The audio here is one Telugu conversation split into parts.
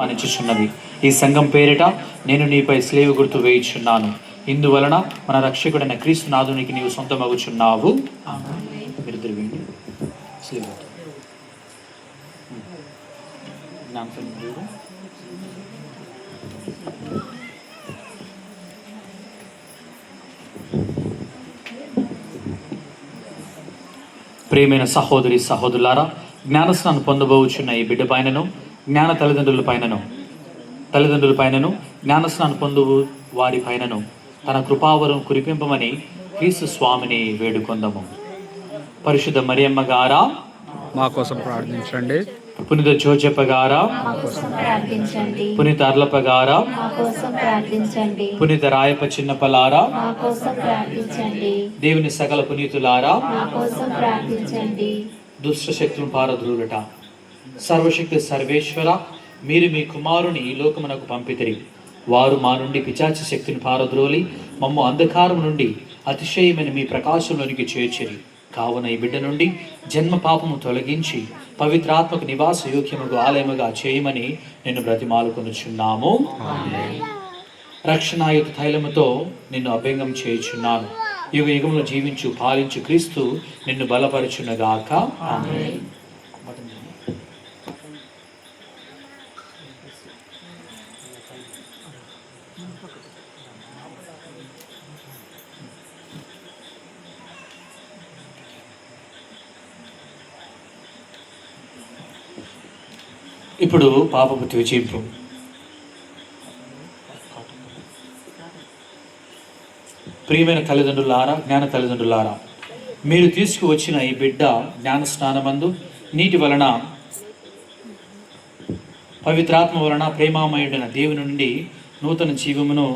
అనిచుచున్నది ఈ సంఘం పేరిట నేను నీపై స్లేవు గుర్తు వేయిచున్నాను. ఇందువలన మన రక్షకుడైన క్రీస్తు నాదునికి నీవు సొంతమగుచున్నావు. స్లేవ్. జ్ఞాపకం లేదు. ప్రియమైన సహోదరి సహోదరులారా జ్ఞానస్నానం పొందబోచున్న ఈ బిడ్డ పైనను జ్ఞాన తల్లిదండ్రుల పైనను. తల్లిదండ్రుల పైనను జ్ఞానస్నానం పొందు వారి పైనను తన కృపావరం కురిపింపమని క్రీస్తు స్వామిని వేడుకొందము. పరిశుద్ధ మరియమ్మ గారా మా కోసం ప్రార్థించండి. పునిత జోజప్ప గారా పునిత అర్లప్ప గారా పునిత రాయప చిన్నపలారా దేవుని సకల పునీతులారా దుష్ట శక్తులను పారద్రోలుట. సర్వశక్తి సర్వేశ్వర మీరు మీ కుమారుని ఈ లోకమునకు పంపితిరి. వారు మా నుండి పిచాచి శక్తిని పారద్రోలి మమ్ము అంధకారం నుండి అతిశయమైన మీ ప్రకాశంలోనికి చేర్చిరి. కావున ఈ బిడ్డ నుండి జన్మ పాపము తొలగించి పవిత్రాత్మక నివాస యోగ్యముకు ఆలయముగా చేయమని నిన్ను బ్రతిమాలుకొనుచున్నాము. రక్షణాయుత తైలముతో నిన్ను అభ్యంగం చేయుచున్నాను. యుగ యుగములు జీవించు పాలించు క్రీస్తు నిన్ను బలపరుచునగాక. ఇప్పుడు పాపపు తీర్చింపు ప్రియమైన తల్లిదండ్రులారా జ్ఞాన తల్లిదండ్రులారా మీరు తీసుకువచ్చిన ఈ బిడ్డ జ్ఞాన స్నానమందు నీటి వలన పవిత్రాత్మ వలన ప్రేమామయుడైన దేవుని నుండి నూతన జీవమును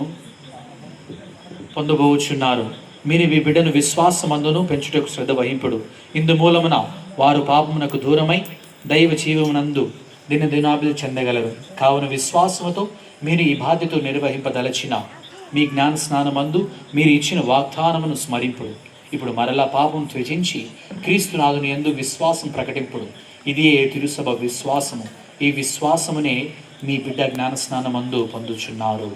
పొందబోచున్నారు. మీరు మీ బిడ్డను విశ్వాసమందును పెంచుటకు శ్రద్ధ వహింపుడు. ఇందు మూలమున వారు పాపమునకు దూరమై దైవ జీవమునందు దిన దినాభివృద్ధి చెందగలరు. కావున విశ్వాసముతో మీరు ఈ బాధ్యత నిర్వహింపదలచిన మీ జ్ఞాన స్నానమందు మీరు ఇచ్చిన వాగ్దానమును స్మరింపుడు. ఇప్పుడు మరలా పాపం త్యజించి క్రీస్తునాథుని ఎందు విశ్వాసం ప్రకటింపుడు. ఇది ఏ తిరుసభ విశ్వాసము. ఈ విశ్వాసమునే మీ బిడ్డ జ్ఞాన స్నానమందు పొందుచున్నారు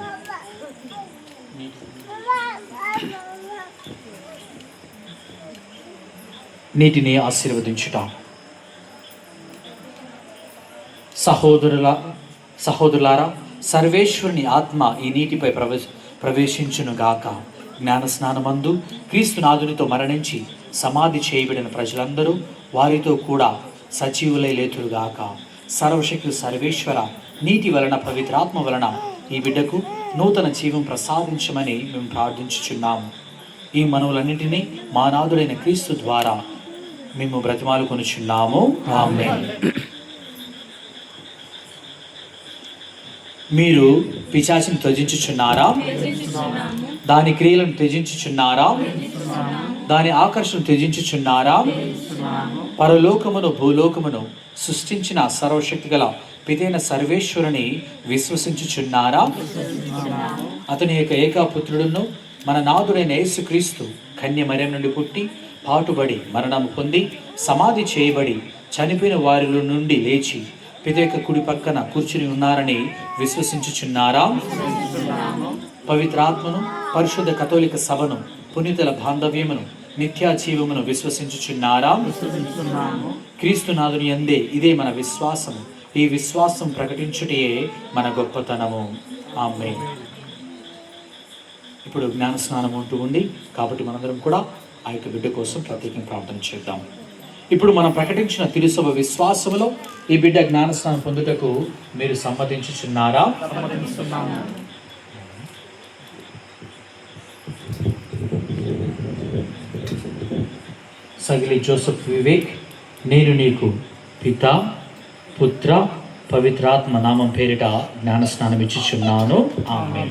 నీటిని ఆశీర్వదించుట. సహోదరుల సహోదరులారా సర్వేశ్వరుని ఆత్మ ఈ నీటిపై ప్రవేశ ప్రవేశించునుగాక. జ్ఞాన స్నానమందు క్రీస్తునాథునితో మరణించి సమాధి చేయబడిన ప్రజలందరూ వారితో కూడా సజీవులై లేతురుగాక. సర్వశక్తి సర్వేశ్వర నీటి వలన పవిత్రాత్మ వలన ఈ బిడ్డకు నూతన జీవం ప్రసాదించమని మేము ప్రార్థించుచున్నాము ఈ మనవులన్నింటినీ మానాథుడైన క్రీస్తు ద్వారా మేము బ్రతిమాలు కొనుచున్నాము ఆమె మీరు పిశాచిని త్యజించుచున్నారా? దాని క్రియలను త్యజించుచున్నారా? దాని ఆకర్షణ త్యజించుచున్నారా? పరలోకమును భూలోకమును సృష్టించిన సర్వశక్తి గల పితైన సర్వేశ్వరుని విశ్వసించుచున్నారా? అతని యొక్క ఏకాపుత్రుడును మన నాదుడైన యేసుక్రీస్తు కన్యమర్యం నుండి పుట్టి పాటుబడి మరణం పొంది సమాధి చేయబడి చనిపోయిన వారిలో నుండి లేచి పితేక కుడి పక్కన కూర్చుని ఉన్నారని విశ్వసించుచున్నారా? పవిత్రాత్మను పరిశుద్ధ కథోలిక సభను పునీతుల బాంధవ్యమును నిత్యా జీవమును విశ్వసించుచున్నారా క్రీస్తునాథుని అందే ఇదే మన విశ్వాసము. ఈ విశ్వాసం ప్రకటించుటే మన గొప్పతనము. ఆమె ఇప్పుడు జ్ఞాన స్నానం ఉంటూ ఉంది. కాబట్టి మనందరం కూడా ఆ యొక్క బిడ్డ కోసం ప్రత్యేకంగా ప్రార్థన చేద్దాం. ఇప్పుడు మనం ప్రకటించిన తిరుసభ విశ్వాసములో ఈ బిడ్డ జ్ఞాన స్నానం పొందుటకు మీరు సమ్మతించుచున్నారా? సగిలి జోసఫ్ వివేక్ నేను నీకు పిత పుత్ర పవిత్రాత్మ నామం పేరిట జ్ఞాన స్నానం ఇచ్చుచున్నాను ఆమె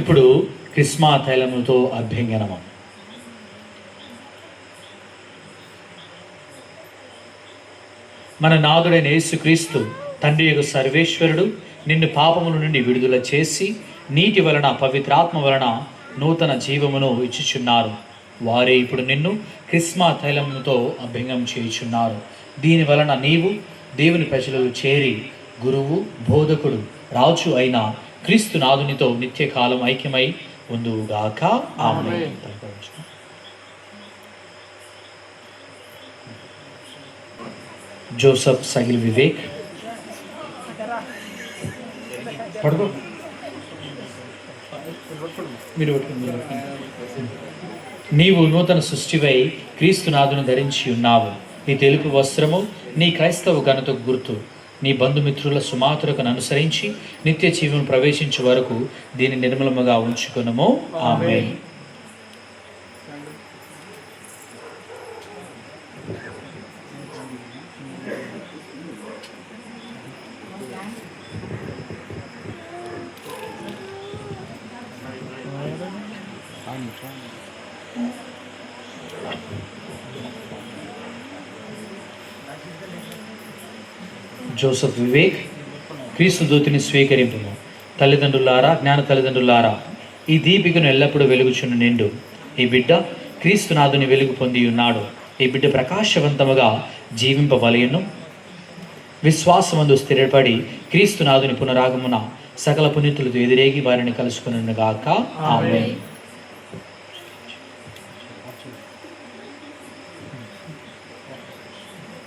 ఇప్పుడు క్రిస్మా తైలముతో అభ్యంగనము. మన నాదుడైన యేసుక్రీస్తు తండ్రి యొక్క సర్వేశ్వరుడు నిన్ను పాపముల నుండి విడుదల చేసి నీటి వలన పవిత్రాత్మ వలన నూతన జీవమును ఇచ్చుచున్నారు. వారే ఇప్పుడు నిన్ను క్రిస్మా తైలముతో అభ్యంగం చేయుచున్నారు. దీని వలన నీవు దేవుని ప్రజలలో చేరి గురువు బోధకుడు రాజు అయిన క్రీస్తు నాదునితో నిత్యకాలం ఐక్యమై ఉందుగాక ఆమె జోసఫ్ సహిల్ వివేక్. పడుకో. మీరు. నీవు నూతన సృష్టివై క్రీస్తునాథును ధరించి ఉన్నావు. నీ తెలుపు వస్త్రము నీ క్రైస్తవ ఘనతకు గుర్తు. నీ బంధుమిత్రుల సుమాతురకు అనుసరించి నిత్య జీవం ప్రవేశించే వరకు దీన్ని నిర్మలముగా ఉంచుకునము. ఆమె జోసఫ్ వివేక్ క్రీస్తు దూతిని స్వీకరింపు తల్లిదండ్రులారా జ్ఞాన తల్లిదండ్రులారా ఈ దీపికను ఎల్లప్పుడూ వెలుగుచున్న నిండు. ఈ బిడ్డ క్రీస్తునాథుని వెలుగు పొంది ఉన్నాడు. ఈ బిడ్డ ప్రకాశవంతముగా జీవింపవలయను. విశ్వాసమందు స్థిరపడి క్రీస్తునాథుని పునరాగమున సకల పునీతులతో ఎదిరేగి వారిని కలుసుకునుగాక ఆమె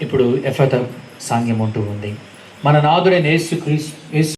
ఇప్పుడు ఎఫత సాంగ్యం ఉంటూ ఉంది. మన నాదుడైన యేసు క్రీస్ యేసు